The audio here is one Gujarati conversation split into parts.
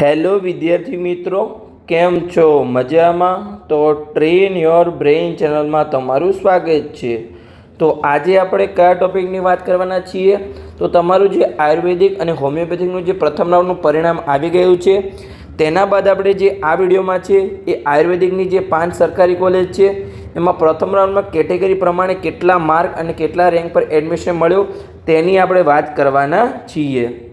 હેલો વિદ્યાર્થી મિત્રો. કેમ છો? મજામાં? તો ટ્રેન યોર બ્રેઇન ચેનલમાં તમારું સ્વાગત છે. તો આજે આપણે કયા ટોપિકની વાત કરવાના છીએ? તો તમારું જે આયુર્વેદિક અને હોમિયોપેથિકનું જે પ્રથમ રાઉન્ડનું પરિણામ આવી ગયું છે, તેના બાદ આપણે જે આ વિડીયોમાં છે, એ આયુર્વેદિકની જે પાંચ સરકારી કોલેજ છે, એમાં પ્રથમ રાઉન્ડમાં કેટેગરી પ્રમાણે કેટલા માર્ક અને કેટલા રેન્ક પર એડમિશન મળ્યું, તેની આપણે વાત કરવાના છીએ.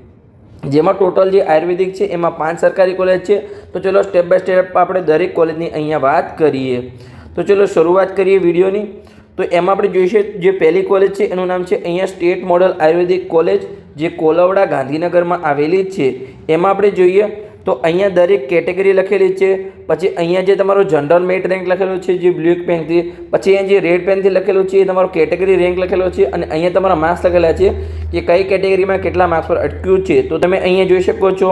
જેમાં ટોટલ જે આયુર્વેદિક છે, એમાં પાંચ સરકારી કોલેજ છે. તો ચલો સ્ટેપ બાય સ્ટેપ આપણે દરેક કોલેજની અહીંયા વાત કરીએ. તો ચલો શરૂઆત કરીએ વિડીયોની. તો એમાં આપણે જોઈશે જે પહેલી કોલેજ છે, એનું નામ છે અહીંયા સ્ટેટ મોડલ આયુર્વેદિક કોલેજ જે કોલવડા ગાંધીનગરમાં આવેલી છે. એમાં આપણે જોઈએ તો અહીંયા દરેક કેટેગરી લખેલી છે. પછી અહીંયા જે તમારો જનરલ મેટ રેન્ક લખેલો છે, જે બ્લુ પેનથી પછી અહીંયા જે રેડ પેનથી લખેલું છે, એ તમારો કેટેગરી રેન્ક લખેલો છે અને અહીંયા તમારા માર્ક્સ લખેલા છે. કે કઈ કેટેગરીમાં કેટલા માર્ક્સ પર અટક્યું છે? તો તમે અહીંયા જોઈ શકો છો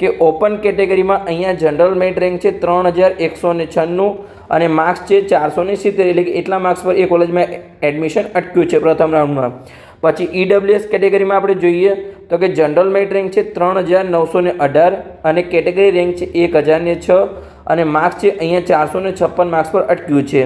કે ઓપન કેટેગરીમાં અહીંયા જનરલ મેરિટ રેન્ક છે ત્રણ હજાર એકસો ને છન્નું અને માર્ક્સ છે ચારસો ને સિત્તેર. એટલે કે એટલા માર્ક્સ પર એ કોલેજમાં એડમિશન અટક્યું છે પ્રથમ રાઉન્ડમાં પછી ઈડબ્લ્યુએસ કેટેગરીમાં આપણે જોઈએ તો કે જનરલ મેરિટ રેન્ક છે ત્રણ હજાર નવસો ને અઢાર અને કેટેગરી રેન્ક છે એક હજાર ને છ અને માર્ક્સ છે અહીંયા ચારસો ને છપ્પન માર્ક્સ પર અટક્યું છે.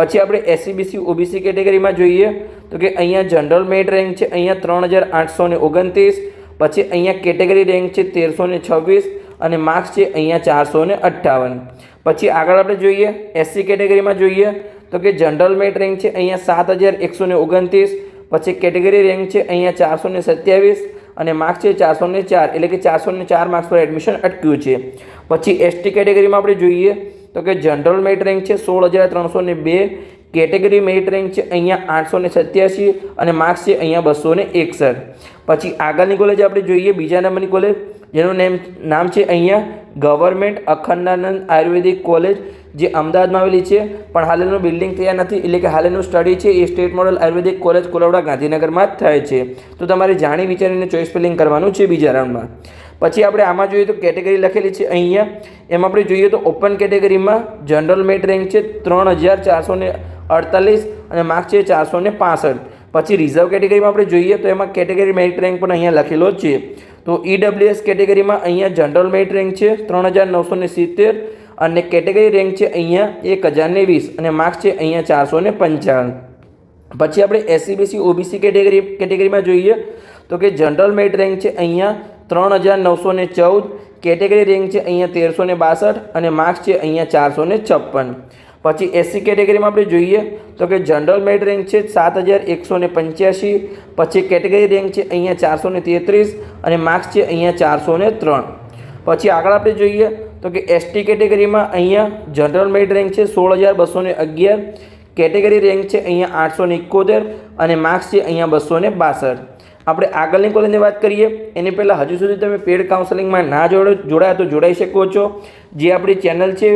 પછી આપણે એસસીબીસી ઓબીસી કેટેગરીમાં જોઈએ તો કે અહીંયા જનરલ મેરિટ રેન્ક છે, અહીંયા ત્રણ હજાર આઠસો ને ઓગણત્રીસ, પછી અહીંયા કેટેગરી રેન્ક છે તેરસો ને છવ્વીસ અને માર્ક્સ છે અહીંયા ચારસો ને અઠ્ઠાવન. પછી આગળ આપણે જોઈએ એસસી કેટેગરીમાં જોઈએ તો કે જનરલ મેરિટ રેન્ક છે અહીંયા સાત હજાર એકસો ને ઓગણત્રીસ, પછી કેટેગરી રેન્ક છે અહીંયા ચારસો ને સત્યાવીસ અને માર્ક્સ છે ચારસો ને ચાર, એટલે કે ચારસો ને ચાર માર્ક્સ પર એડમિશન અટક્યું છે. પછી એસટી કેટેગરીમાં આપણે જોઈએ તો કે જનરલ મેરિટ રેન્ક છે સોળ હજાર ત્રણસો ને બે કેટેગરી મેરિટ રેન્ક છે અહીંયા આઠસો ને સત્યાસી અને માર્ક્સ છે અહીંયા બસો ને એકસઠ. પછી આગળની કોલેજ આપણે જોઈએ, બીજા નંબરની કોલેજ જેનું નેમ નામ છે અહીંયા ગવર્મેન્ટ અખંડાનંદ આયુર્વેદિક કોલેજ, જે અમદાવાદમાં આવેલી છે. પણ હાલનું બિલ્ડિંગ તૈયાર નથી, એટલે કે હાલનું સ્ટડી છે એ state model ayurvedic college Kolavada ગાંધીનગરમાં જ થાય છે. તો તમારે જાણી વિચારીને ચોઇસ ફિલિંગ કરવાનું છે બીજા રાઉન્ડમાં. પછી આપણે આમાં જોઈએ તો કેટેગરી લખેલી છે અહીંયા. એમાં આપણે જોઈએ તો ઓપન કેટેગરીમાં જનરલ મેટ રેન્ક છે ત્રણ હજાર ચારસો અડતાલીસ અને માર્ક્સ છે ચારસો ને પાસઠ. પછી રિઝર્વ કેટેગરીમાં આપણે જોઈએ તો એમાં કેટેગરી મેરિટ રેન્ક પણ અહીંયા લખેલો જ છે. તો ઈડબ્લ્યુએસ કેટેગરીમાં અહીંયા જનરલ મેરિટ રેન્ક છે ત્રણ હજાર નવસો ને સિત્તેર અને કેટેગરી રેન્ક છે અહીંયા એક હજાર ને વીસ અને માર્ક્સ છે અહીંયા ચારસો ને પંચાવન. પછી આપણે એસસીબીસી ઓબીસી કેટેગરી કેટેગરીમાં જોઈએ તો કે જનરલ મેરિટ રેન્ક છે અહીંયા ત્રણ હજાર નવસો ને ચૌદ કેટેગરી રેન્ક છે અહીંયા તેરસો ને બાસઠ અને માર્ક્સ છે અહીંયા ચારસો ને છપ્પન. પછી એસસી કેટેગરીમાં આપણે જોઈએ તો કે જનરલ મેરિટ રેન્ક છે સાત હજાર એકસો ને પંચ્યાસી, પછી કેટેગરી રેન્ક છે અહીંયા ચારસો ને તેત્રીસ અને માર્ક્સ છે અહીંયા ચારસો ને ત્રણ. પછી આગળ આપણે જોઈએ તો કે એસટી કેટેગરીમાં અહીંયા જનરલ મેરિટ રેન્ક છે સોળ હજાર બસો ને અગિયાર કેટેગરી રેન્ક છે અહીંયા આઠસો ને એકોતેર અને માર્ક્સ છે અહીંયા બસો ને બાસઠ. આપણે આગળની કોલેજની વાત કરીએ, એની પહેલાં હજુ સુધી તમે પેડ કાઉન્સેલિંગમાં ના જોડો જોડાયા તો જોડાઈ શકો છો. જે આપણી ચેનલ છે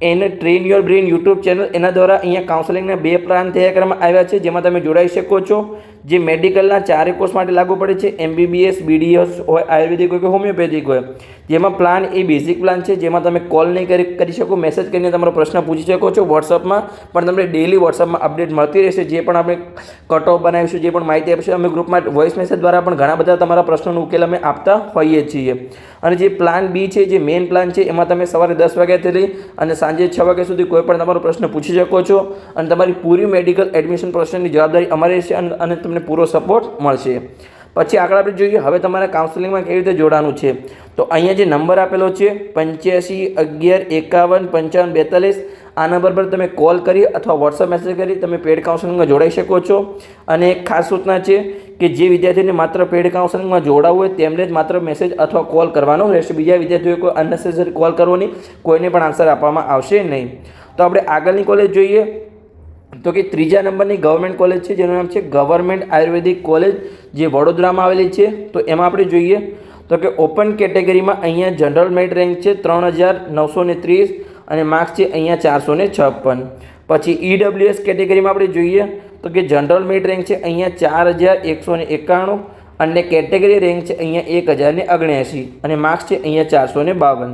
એને train your brain YouTube channel એના દ્વારા અહીંયા કાઉન્સેલિંગના બે પ્લાન તૈયાર કરવામાં આવ્યા છે, જેમાં તમે જોડાઈ શકો છો. જે મેડિકલના ચારે કોર્સ માટે લાગુ પડે છે. એમબીબીએસ બીડીએસ હોય, આયુર્વેદિક હોય કે હોમિયોપેથિક હોય. જેમાં પ્લાન એ બેઝિક પ્લાન છે. જેમાં તમે કોલ નહીં કરી કરી શકો મેસેજ કરીને તમારો પ્રશ્ન પૂછી શકો છો વોટ્સઅપમાં પણ તમને ડેલી વોટ્સઅપમાં અપડેટ મળતી રહેશે. જે પણ આપણે કટ ઓફ બનાવીશું, જે પણ માહિતી આપીશું, અમે ગ્રુપમાં વોઇસ મેસેજ દ્વારા પણ ઘણા બધા તમારા પ્રશ્નોનો ઉકેલ અમે આપતા હોઈએ છીએ. અને જે પ્લાન બી છે, જે મેઇન પ્લાન છે, એમાં તમે સવારે દસ વાગ્યાથી લઈ અને સાંજે છ વાગ્યા સુધી કોઈ પણ તમારો પ્રશ્ન પૂછી શકો છો. અને તમારી પૂરી મેડિકલ એડમિશન પ્રોસેસની જવાબદારી અમારી છે. અને તમને પૂરો સપોર્ટ મળશે. પછી આગળ આપણે જોઈએ, હવે તમારે કાઉન્સેલિંગમાં કેવી રીતે જોડાવાનું છે? તો અહીંયા જે નંબર આપેલો છે, પંચ્યાસી, અગિયાર, એકાવન, પંચાવન, બેતાલીસ, આ નંબર પર તમે કોલ કરી અથવા વોટ્સઅપ મેસેજ કરી તમે પેડ કાઉન્સેલિંગમાં જોડાઈ શકો છો. અને એક ખાસ સૂચના છે કે જે વિદ્યાર્થીને માત્ર પેડ કાઉન્સેલિંગમાં જોડાવવું હોય તેમને જ માત્ર મેસેજ અથવા કોલ કરવાનો રહેશે. બીજા વિદ્યાર્થીઓએ કોઈ અનનેસેસરી કોલ કરવો નહીં, કોઈને પણ આન્સર આપવામાં આવશે નહીં. તો આપણે આગળની કોલેજ જોઈએ. તો કે ત્રીજા નંબરની ગવર્મેન્ટ કોલેજ છે, જેનું નામ છે ગવર્મેન્ટ આયુર્વેદિક કોલેજ, જે વડોદરામાં આવેલી છે. તો એમાં આપણે જોઈએ તો કે ઓપન કેટેગરીમાં અહીંયા જનરલ મેરિટ રેન્ક છે ત્રણ હજાર નવસો ને ત્રીસ અને માર્ક્સ છે અહીંયા ચારસો ને છપ્પન. પછી ઈડબ્લ્યુએસ કેટેગરીમાં આપણે જોઈએ તો કે જનરલ મેરિટ રેન્ક છે અહીંયા ચાર હજાર એકસો ને એકાણું અને કેટેગરી રેન્ક છે અહીંયા એક હજાર ને ઓગણ્યાસી અને માર્ક્સ છે અહીંયા ચારસો ને બાવન.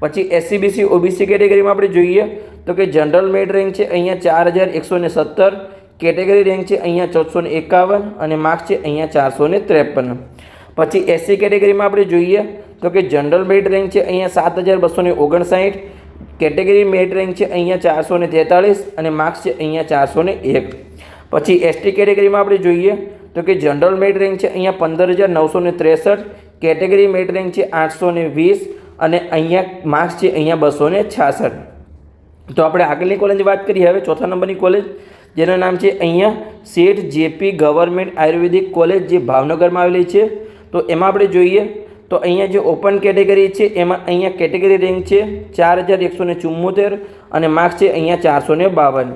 પછી એસસીબીસી ઓબીસી કેટેગરીમાં આપણે જોઈએ તો કે જનરલ મેરિટ રેન્ક છે અહીંયા ચાર હજાર એકસો ને સત્તર કેટેગરી રેન્ક છે અહીંયા ચૌદસો ને એકાવન અને માર્ક્સ છે અહીંયા ચારસો ને ત્રેપન. પછી એસસી કેટેગરીમાં આપણે જોઈએ તો કે જનરલ મેરિટ રેન્ક છે અહીંયા સાત હજાર બસો ને ઓગણસાઠ કેટેગરી મેરિટ રેન્ક છે અહીંયા ચારસો ને તેતાળીસ અને માર્ક્સ છે અહીંયા ચારસો ને એક. પછી એસટી કેટેગરીમાં આપણે જોઈએ તો કે જનરલ મેરિટ રેન્ક છે અહીંયા પંદર હજાર નવસો ને ત્રેસઠ કેટેગરી મેરિટ રેન્ક છે આઠસો ને વીસ અને અહીંયા માર્ક્સ છે અહીંયા બસો ને છાસઠ. તો આપણે આગળની કોલેજની વાત કરીએ. હવે ચોથા નંબરની કોલેજ જેનું નામ છે અહીંયા શેઠ જેપી ગવર્મેન્ટ આયુર્વેદિક કોલેજ જે ભાવનગરમાં આવેલી છે. તો એમાં આપણે જોઈએ, તો અહીંયા જે ઓપન કેટેગરી છે, એમાં અહીંયા કેટેગરી રેન્ક છે ચાર હજાર એકસો ને ચુમ્મોતેર અને માર્ક્સ છે અહીંયા ચારસો ને બાવન.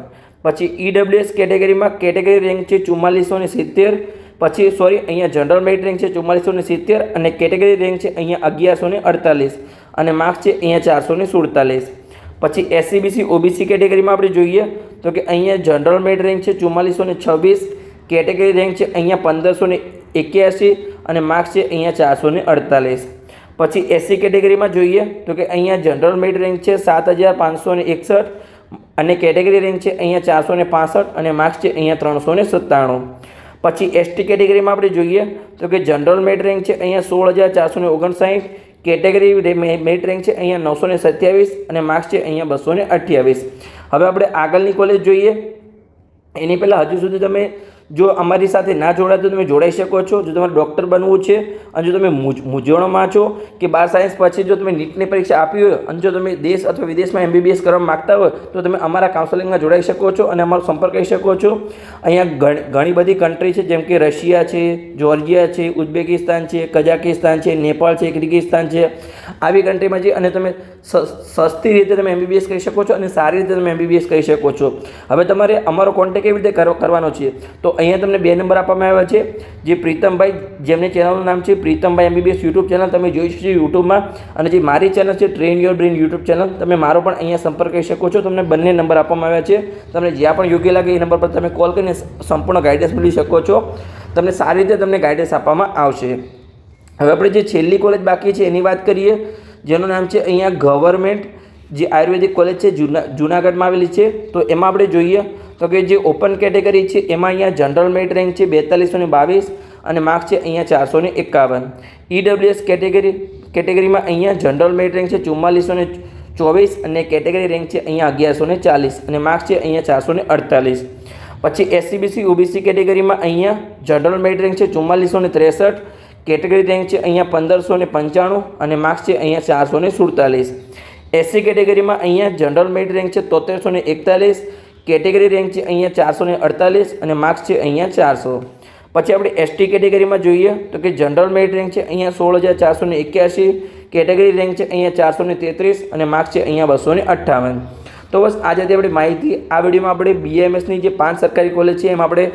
પછી ઈડબ્લ્યુએસ કેટેગરીમાં કેટેગરી રેન્ક છે ચુમ્માલીસો ને સિત્તેર. પછી સોરી અહીંયા જનરલ મેરિટ રેન્ક છે ચુમ્માલીસો ને સિત્તેર અને કેટેગરી રેન્ક છે અહીંયા અગિયારસો ને અડતાલીસ. અને માર્ક્સ છે અહીંયા ચારસો ને સુડતાલીસ. પછી એસસીબીસી ઓબીસી કેટેગરીમાં આપણે જોઈએ તો કે અહીંયા જનરલ મેરિટ રેન્ક છે ચુમ્માલીસો ને છવ્વીસ કેટેગરી રેન્ક છે અહીંયા પંદરસો ને એક્યાસી અને માર્ક્સ છે અહીંયા ચારસો ને અડતાલીસ. પછી એસસી કેટેગરીમાં જોઈએ તો કે અહીંયા જનરલ મેરિટ રેન્ક છે સાત હજાર પાંચસો ને એકસઠ અને કેટેગરી રેન્ક છે અહીંયા ચારસો ને પાસઠ અને માર્ક્સ છે અહીંયા ત્રણસો ને સત્તાણું. પછી એસટી કેટેગરીમાં આપણે જોઈએ તો કે જનરલ મેરિટ રેન્ક છે અહીંયા સોળ હજાર ચારસો ને ઓગણસાઠ કેટેગરી મેરિટ રેન્ક છે અહીંયા નવસો ને સત્યાવીસ અને માર્ક્સ છે અહીંયા બસો ને અઠ્યાવીસ. હવે આપણે આગળની કોલેજ જોઈએ. એની પહેલાં હજુ સુધી તમે જો અમારી સાથે ના જોડાય તો તમે જોડાઈ શકો છો. જો તમારે ડૉક્ટર બનવું છે અને જો તમે મૂંઝ મૂંઝવણમાં છો કે બાર સાયન્સ પછી જો તમે નીટની પરીક્ષા આપી હોય અને જો તમે દેશ અથવા વિદેશમાં એમબીબીએસ કરવા માગતા હોય તો તમે અમારા કાઉન્સેલિંગમાં જોડાઈ શકો છો અને અમારો સંપર્ક કરી શકો છો. અહીંયા ઘણી બધી કન્ટ્રી છે જેમ કે રશિયા છે, જોર્જિયા છે, ઉઝબેકિસ્તાન છે કઝાકિસ્તાન છે, નેપાળ છે, કિર્ગિસ્તાન છે. આવી કન્ટ્રીમાં જઈ અને તમે સસ્તી રીતે તમે એમબીબીએસ કરી શકો છો અને સારી રીતે તમે એમબીબીએસ કરી શકો છો. હવે તમારે અમારો કોન્ટેક્ટ કેવી રીતે કરો- કરવાનો છે? તો અહીંયા તમને બે નંબર આપવામાં આવ્યા છે, જે પ્રીતમભાઈ, જેમની ચેનલનું નામ છે પ્રીતમભાઈ એમબીબીએસ યુટ્યુબ ચેનલ તમે જોઈ શકો યુટ્યુબમાં અને જે મારી ચેનલ છે train your brain YouTube channel તમે મારો પણ અહીંયા સંપર્ક કરી શકો છો. તમને બંને નંબર આપવામાં આવ્યા છે. તમને જ્યાં પણ યોગ્ય લાગે એ નંબર પર તમે કોલ કરીને સંપૂર્ણ ગાઈડન્સ મેળવી શકો છો. તમને સારી રીતે તમને ગાઈડન્સ આપવામાં આવશે. હવે આપણે જે છેલ્લી કોલેજ બાકી છે, એની વાત કરીએ, જેનું નામ છે અહીંયા ગવર્મેન્ટ જે આયુર્વેદિક કોલેજ છે, જૂના જૂનાગઢમાં આવેલી છે. તો એમાં આપણે જોઈએ તો કે જે ઓપન કેટેગરી છે, એમાં અહીંયા જનરલ મેરિટ રેન્ક છે બેતાલીસો ને બાવીસ અને માર્ક્સ છે અહીંયા ચારસો ને એકાવન. ઈડબ્લ્યુએસ કેટેગરી કેટેગરીમાં અહીંયા જનરલ મેરિટ રેન્ક છે ચુમ્માલીસો ને ચોવીસ અને કેટેગરી રેન્ક છે અહીંયા અગિયારસો ને ચાલીસ અને માર્ક્સ છે અહીંયા ચારસો ને અડતાલીસ. પછી એસસીબીસી ઓબીસી કેટેગરીમાં અહીંયા જનરલ મેરિટ રેન્ક છે ચુમ્માલીસો ને ત્રેસઠ કેટેગરી રેન્ક છે અહીંયા પંદરસો ને પંચાણું અને માર્ક્સ છે અહીંયા ચારસો ને સુડતાલીસ. એસસી કેટેગરીમાં અહીંયા જનરલ મેરિટ રેન્ક છે તોતેરસો ને એકતાલીસ કેટેગરી રેન્ક છે અહીંયા ચારસો ને અડતાલીસ અને માર્ક્સ છે અહીંયા ચારસો. પછી આપણે એસટી કેટેગરીમાં જોઈએ તો કે જનરલ મેરિટ રેન્ક છે અહીંયા સોળ હજાર ચારસો ને એક્યાસી, કેટેગરી રેન્ક છે અહીંયા ચારસો ને તેત્રીસ અને માર્ક્સ છે અહીંયા બસો અઠ્ઠાવન. તો બસ આજે આપણી માહિતી આ વિડીયોમાં આપણે બીએમએસની જે પાંચ સરકારી કોલેજ છે એમાં આપણે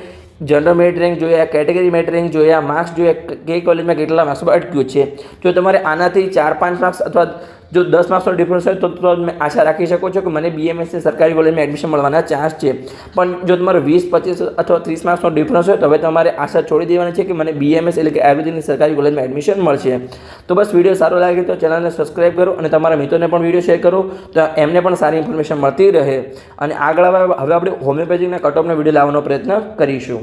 જનરલ મેરિટ રેન્ક જોયા, કેટેગરી મેરિટ રેન્ક જોયા, માર્ક્સ જોયા કઈ કોલેજમાં કેટલા માર્ક્સ અટક્યું છે. જો તમારે આનાથી ચાર પાંચ માર્ક્સ અથવા જો દસ માર્ક્સનો ડિફરન્સ હોય તો તમે આશા રાખી શકો છો કે મને બીએમએસની સરકારી કોલેજમાં એડમિશન મળવાના ચાન્સ છે. પણ જો તમારો વીસ, પચીસ અથવા ત્રીસ માર્ક્સનો ડિફરન્સ હોય તો હવે તમારે આશા છોડી દેવાની છે કે મને બીએમએસ એટલે કે આયુર્વેદિકની સરકારી કોલેજમાં એડમિશન મળશે. તો બસ વીડિયો સારો લાગે તો ચેનલને સબસ્ક્રાઈબ કરો અને તમારા મિત્રોને પણ વીડિયો શેર કરો, તો એમને પણ સારી ઇન્ફોર્મેશન મળતી રહે. અને આગળ હવે હવે આપણે હોમિયોપેથિકના કટઓફનો વીડિયો લાવવાનો પ્રયત્ન કરીશું.